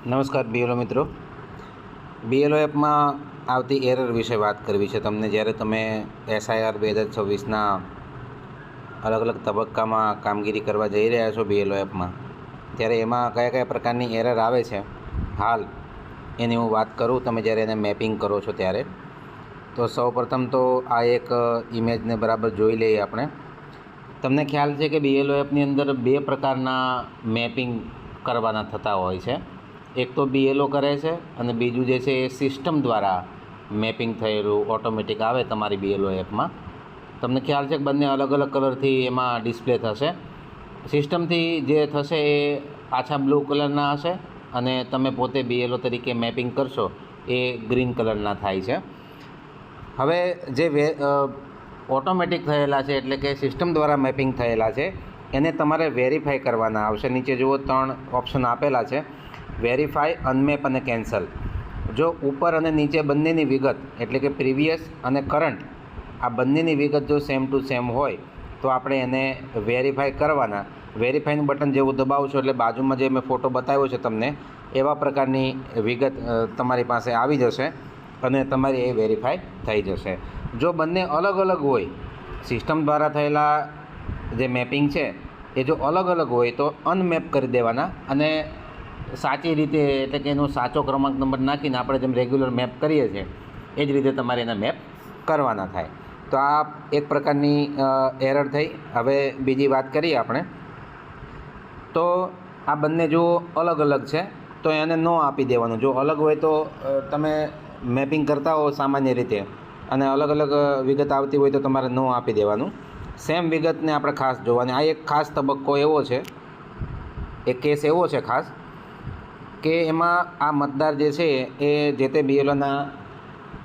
નમસ્કાર બીએલઓ મિત્રો. બીએલઓ એપમાં આવતી એરર વિશે વાત કરવી છે. તમને જ્યારે તમે એસઆઈઆર બે હજાર છવ્વીસના અલગ અલગ તબક્કામાં કામગીરી કરવા જઈ રહ્યા છો બીએલઓ એપમાં, ત્યારે એમાં કયા કયા પ્રકારની એરર આવે છે? હાલ એની હું વાત કરું, તમે જ્યારે એને મેપિંગ કરો છો ત્યારે. તો સૌપ્રથમ તો આ એક ઇમેજને બરાબર જોઈ લઈએ આપણે. તમને ખ્યાલ છે કે બીએલઓ એપની અંદર બે પ્રકારના મેપિંગ કરવાના થતા હોય છે. એક તો બીએલઓ કરે છે અને બીજું જે છે એ સિસ્ટમ દ્વારા મેપિંગ થયેલું ઓટોમેટિક આવે તમારી બીએલઓ એપમાં. તમને ખ્યાલ છે કે બંને અલગ અલગ કલરથી એમાં ડિસ્પ્લે થશે. સિસ્ટમથી જે થશે એ આછા બ્લુ કલરના હશે અને તમે પોતે બીએલઓ તરીકે મેપિંગ કરશો એ ગ્રીન કલરના થાય છે. હવે જે વે ઓટોમેટિક થયેલા છે એટલે કે સિસ્ટમ દ્વારા મેપિંગ થયેલા છે, એને તમારે વેરીફાઈ કરવાના આવશે. નીચે જુઓ ત્રણ ઓપ્શન આપેલા છે. વેરીફાઈ અનમેપ અને કેન્સલ જો ઉપર અને નીચે બંનેની વિગત, એટલે કે પ્રીવિયસ અને કરંટ આ બંનેની વિગત જો સેમ ટુ સેમ હોય, તો આપણે એને વેરીફાઈ કરવાના. વેરીફાઈનું બટન જેવું દબાવશો, એટલે બાજુમાં જે મેં ફોટો બતાવ્યો છે તમને, એવા પ્રકારની વિગત તમારી પાસે આવી જશે અને તમારી એ વેરીફાઈ થઈ જશે. જો બંને અલગ અલગ હોય સિસ્ટમ દ્વારા થયેલા જે મેપિંગ છે, એ જો અલગ અલગ હોય તો અનમેપ કરી દેવાના અને સાચી રીતે, એટલે કે એનો સાચો ક્રમાંક નંબર નાખીને આપણે જેમ રેગ્યુલર મેપ કરીએ છીએ, એ જ રીતે તમારે એના મેપ કરવાના થાય. તો આ એક પ્રકારની એરર થઈ. હવે બીજી વાત કરીએ આપણે. તો આ બંને જો અલગ અલગ છે, તો એને ન આપી દેવાનું. જો અલગ હોય તો તમે મેપિંગ કરતા હો સામાન્ય રીતે, અને અલગ અલગ વિગત આવતી હોય તો તમારે ન આપી દેવાનું. સેમ વિગતને આપણે ખાસ જોવાની. આ એક ખાસ તબક્કો એવો છે, એક કેસ એવો છે ખાસ કે એમાં આ મતદાર જે છે એ જે તે બીએલઓના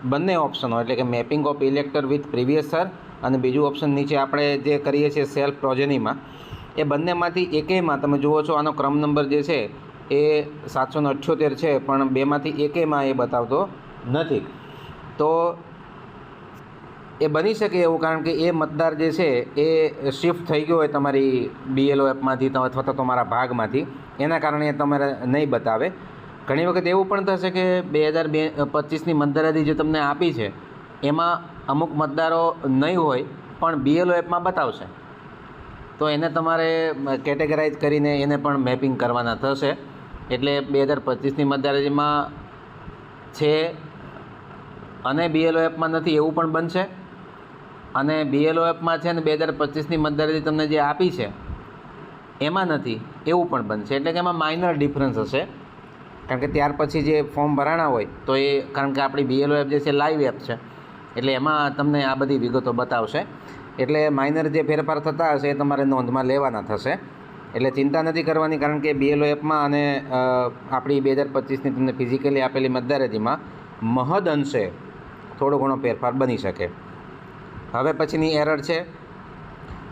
બંને ઓપ્શનો એટલે કે mapping of elector with previous SIR અને બીજું ઓપ્શન નીચે આપણે જે કરીએ છીએ સેલ્ફ પ્રોજેનીમાં એ બંનેમાંથી એકેયમાં તમે જુઓ છો આનો ક્રમ નંબર જે છે એ સાતસો અઠ્યોતેર છે, પણ બેમાંથી એકેયમાં એ બતાવતો નથી. તો એ બની શકે એવું કારણ કે એ મતદાર જે છે એ શિફ્ટ થઈ ગયો હોય તમારી બીએલઓ એપમાંથી અથવા તો તમારા ભાગમાંથી. એના કારણે એ તમારે નહીં બતાવે. ઘણી વખત એવું પણ થશે કે બે હજાર બે, પચીસની મતદાર જે તમને આપી છે, એમાં અમુક મતદારો નહીં હોય, પણ બીએલઓ એપમાં બતાવશે. તો એને તમારે કેટેગરાઇઝ કરીને એને પણ મેપિંગ કરવાના થશે. એટલે બે હજાર પચીસની મતદારીમાં છે અને બીએલઓ એપમાં નથી, એવું પણ બનશે. અને બીએલઓ એપમાં છે ને બે હજાર પચીસની મતદારી તમને જે આપી છે, એમાં નથી, એવું પણ બનશે. એટલે કે એમાં માઇનર ડિફરન્સ હશે. કારણ કે ત્યાર પછી જે ફોર્મ ભરાણા હોય, તો એ, કારણ કે આપણી બીએલઓ એપ જે છે લાઈવ એપ છે. એટલે એમાં તમને આ બધી વિગતો બતાવશે. એટલે માઇનર જે ફેરફાર થતા હશે, એ તમારે નોંધમાં લેવાના થશે. એટલે ચિંતા નથી કરવાની, કારણ કે બીએલઓ એપમાં અને આપણી બે હજાર પચીસની તમને ફિઝિકલી આપેલી મતદાર મહદ અંશે થોડો ઘણો ફેરફાર બની શકે. હવે પછીની એરર છે.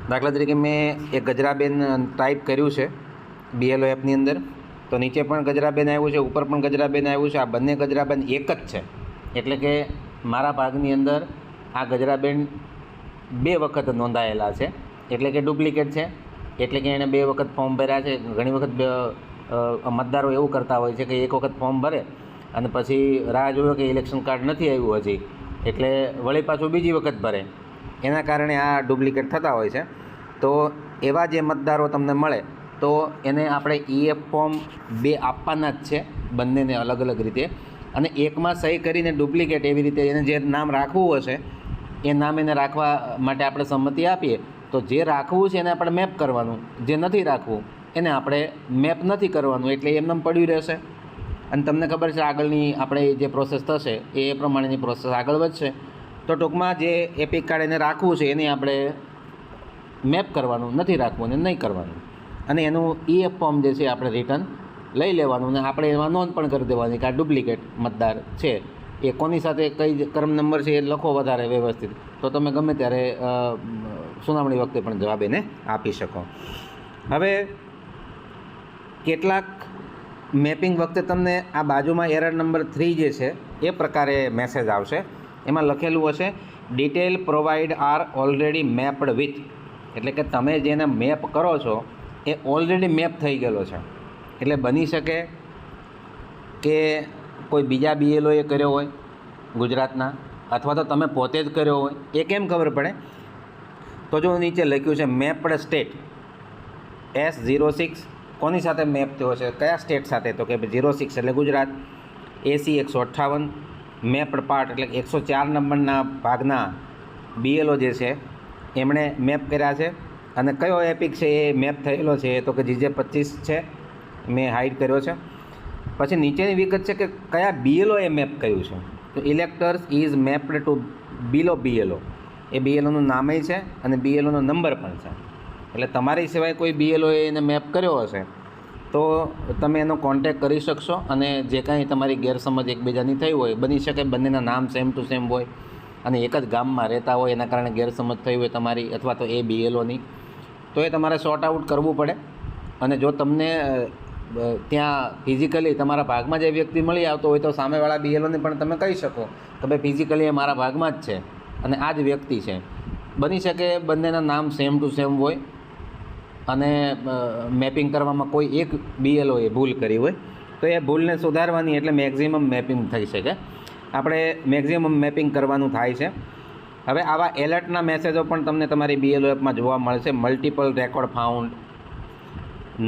દાખલા તરીકે મેં એક ગજરાબેન ટાઈપ કર્યું છે બીએલઓ એપની અંદર. તો નીચે પણ ગજરાબેન આવ્યું છે, ઉપર પણ ગજરાબેન આવ્યું છે. આ બંને ગજરાબેન એક જ છે. એટલે કે મારા ભાગની અંદર આ ગજરાબેન બે વખત નોંધાયેલા છે. એટલે કે ડુપ્લિકેટ છે. એટલે કે એણે બે વખત ફોર્મ ભર્યા છે. ઘણી વખત મતદારો એવું કરતા હોય છે કે એક વખત ફોર્મ ભરે અને પછી રાહ જોયો કે ઇલેક્શન કાર્ડ નથી આવ્યું હજી. એટલે વળી પાછું બીજી વખત ભરે. એના કારણે આ ડુપ્લિકેટ થતા હોય છે. તો એવા જે મતદારો તમને મળે, તો એને આપણે ઈએફ ફોર્મ બે આપવાના જ છે, બંનેને અલગ અલગ રીતે. અને એકમાં સહી કરીને ડુપ્લિકેટ એવી રીતે એને જે નામ રાખવું હશે, એ નામ એને રાખવા માટે આપણે સંમતિ આપીએ. તો જે રાખવું છે એને આપણે મેપ કરવાનું, જે નથી રાખવું, એને આપણે મેપ નથી કરવાનું, એટલે એમને પડ્યું રહેશે. અને તમને ખબર છે આગળની આપણે જે પ્રોસેસ થશે, એ પ્રમાણેની પ્રોસેસ આગળ વધશે. તો ટૂંકમાં જે એપિક કાર્ડ એને રાખવું છે, એને આપણે મેપ કરવાનું, નથી રાખવું અને નહીં કરવાનું. અને એનું ઈએફ ફોર્મ જે છે આપણે રિટર્ન લઈ લેવાનું અને આપણે એમાં નોંધ પણ કરી દેવાની કે આ ડુપ્લિકેટ મતદાર છે. એ કોની સાથે કઈ ક્રમ નંબર છે એ લખો વધારે વ્યવસ્થિત. તો તમે ગમે ત્યારે સુનાવણી વખતે પણ જવાબ એને આપી શકો. હવે કેટલાક મેપિંગ વખતે તમને આ બાજુમાં એરર નંબર થ્રી જે છે એ પ્રકારે મેસેજ આવશે. એમાં લખેલું હશે detail provide are already mapped with એટલે કે તમે જેને મેપ કરો છો, એ ઓલરેડી મેપ થઈ ગયેલો છે. એટલે બની શકે કે કોઈ બીજા બીએલઓએ કર્યો હોય, ગુજરાતના, અથવા તો તમે પોતે જ કર્યો હોય, એ કેમ ખબર પડે? તો જો નીચે લખ્યું છે mapped state S zero six કોની સાથે મેપ થયો છે કયા સ્ટેટ સાથે? તો કે ઝીરો સિક્સ એટલે ગુજરાત. એસી એકસો અઠ્ઠાવન મેપડ પાર્ટ એટલે એકસો ચાર નંબરના ભાગના બીએલઓ જે છે, એમણે મેપ કર્યા છે. અને કયો એપિક છે એ મેપ થયેલો છે તો કે જીજે પચીસ છે, મેં હાઇડ કર્યો છે. પછી નીચેની વિગત છે કે કયા બીએલઓ એ મેપ કર્યું છે? તો electors is mapped to below BLO એ બીએલઓનું નામય છે અને બીએલઓનો નંબર પણ છે. એટલે તમારી સિવાય કોઈ બીએલઓએ એને મેપ કર્યો હશે તો તમે એનો કોન્ટેક કરી શકશો અને જે કાંઈ તમારી ગેરસમજ એકબીજાની થઈ હોય, બની શકે બંનેના નામ સેમ ટુ સેમ હોય અને એક જ ગામમાં રહેતા હોય, એના કારણે ગેરસમજ થઈ હોય તમારી અથવા તો એ બીએલઓની તો એ તમારે સોર્ટ આઉટ કરવું પડે અને જો તમને ત્યાં ફિઝિકલી તમારા ભાગમાં જે વ્યક્તિ મળી આવતો હોય તો સામેવાળા બીએલઓને પણ તમે કહી શકો કે ભાઈ ફિઝિકલી એ મારા ભાગમાં જ છે અને આ જ વ્યક્તિ છે. બની શકે બંનેના નામ સેમ ટુ સેમ હોય અને મેપિંગ કરવામાં કોઈ એક બીએલઓએ ભૂલ કરી હોય, તો એ ભૂલને સુધારવાની એટલે મેક્ઝિમમ મેપિંગ થઈ શકે. આપણે મેક્ઝિમમ મેપિંગ કરવાનું થાય છે. હવે આવા એલર્ટના મેસેજો પણ તમને તમારી બીએલઓ એપમાં જોવા મળશે. Multiple record found,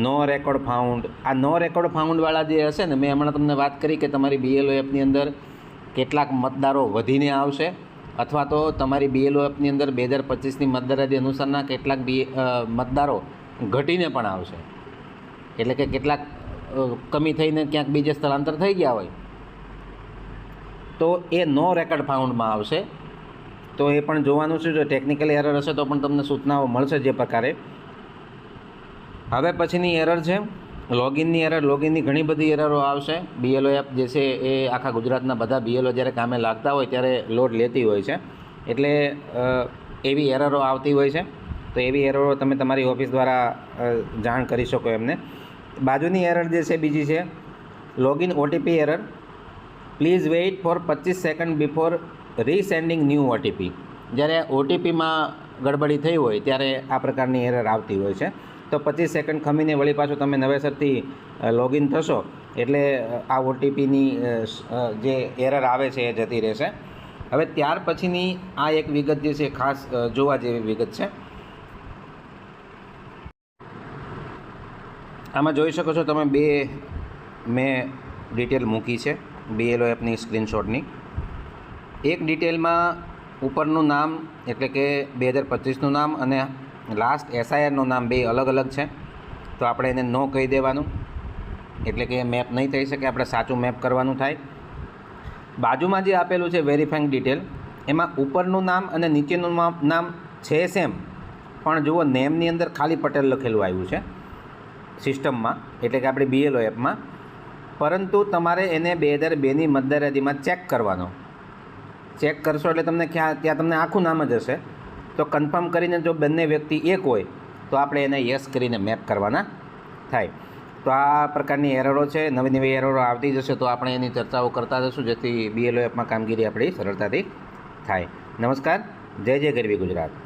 no record found. આ નો રેકોર્ડ ફાઉન્ડવાળા જે હશે ને, મેં હમણાં તમને વાત કરી કે તમારી બીએલઓ એપની અંદર કેટલાક મતદારો વધીને આવશે, અથવા તો તમારી બીએલઓ એપની અંદર બે હજાર પચીસની મતદાર અનુસારના કેટલાક બી મતદારો ઘટીને પણ આવશે. એટલે કે કેટલાક કમી થઈને ક્યાંક બીજે સ્થળાંતર થઈ ગયા હોય. તો એ નો રેકર્ડ ફાઉન્ડમાં આવશે. તો એ પણ જોવાનું છે, જો ટેકનિકલ એરર હશે તો પણ તમને સૂચનાઓ મળશે જે પ્રકારે. હવે પછીની એરર છે લોગિનની એરર લોગિનની ઘણી બધી એરરો આવશે. બીએલઓ એપ જે છે એ આખા ગુજરાતના બધા બીએલઓ જ્યારે કામે લાગતા હોય ત્યારે લોડ લેતી હોય છે. એટલે એવી એરરો આવતી હોય છે. તો એવી એરરો તમે તમારી ઓફિસ દ્વારા જાણ કરી શકો એમને. બાજુની એરર જે છે બીજી છે login OTP error please wait for પચીસ second before resending new OTP જ્યારે ઓટીપીમાં ગડબડી થઈ હોય, ત્યારે આ પ્રકારની એરર આવતી હોય છે. તો પચીસ સેકન્ડ ખમીને વળી પાછું તમે નવેસરથી લોગિન થશો, એટલે આ ઓટીપીની જે એરર આવે છે એ જતી રહેશે. હવે ત્યાર પછીની આ એક વિગત જે છે ખાસ જોવા જેવી વિગત છે. આમાં જોઈ શકો છો તમે બે મેં ડિટેલ મૂકી છે બીએલઓ એપની સ્ક્રીનશોટની એક ડિટેલમાં ઉપરનું નામ, એટલે કે બે હજાર પચીસનું નામ અને લાસ્ટ એસઆઈઆરનું નામ બે અલગ અલગ છે. તો આપણે એને નો કહી દેવાનું. એટલે કે મેપ નહીં થઈ શકે, આપણે સાચું મેપ કરવાનું થાય. બાજુમાં જે આપેલું છે વેરીફાઈંગ ડિટેલ એમાં ઉપરનું નામ અને નીચેનું નામ- નામ છે સેમ પણ જુઓ નેમની અંદર ખાલી પટેલ લખેલું આવ્યું છે. સિસ્ટમમાં, એટલે કે આપણી બીએલઓ એપમાં. પરંતુ તમારે એને બે હજાર બેની મતદારયાદીમાં ચેક કરવાનો. ચેક કરશો એટલે તમને ક્યાં ત્યાં તમને આખું નામ જ હશે. તો કન્ફર્મ કરીને જો બંને વ્યક્તિ એક હોય, તો આપણે એને યસ કરીને મેપ કરવાના થાય. તો આ પ્રકારની એરરો છે, નવી નવી એરરો આવતી જશે, તો આપણે એની ચર્ચાઓ કરતા જશું, જેથી બીએલઓ એપમાં કામગીરી આપણી સરળતાથી થાય. નમસ્કાર, જય જય ગરવી ગુજરાત.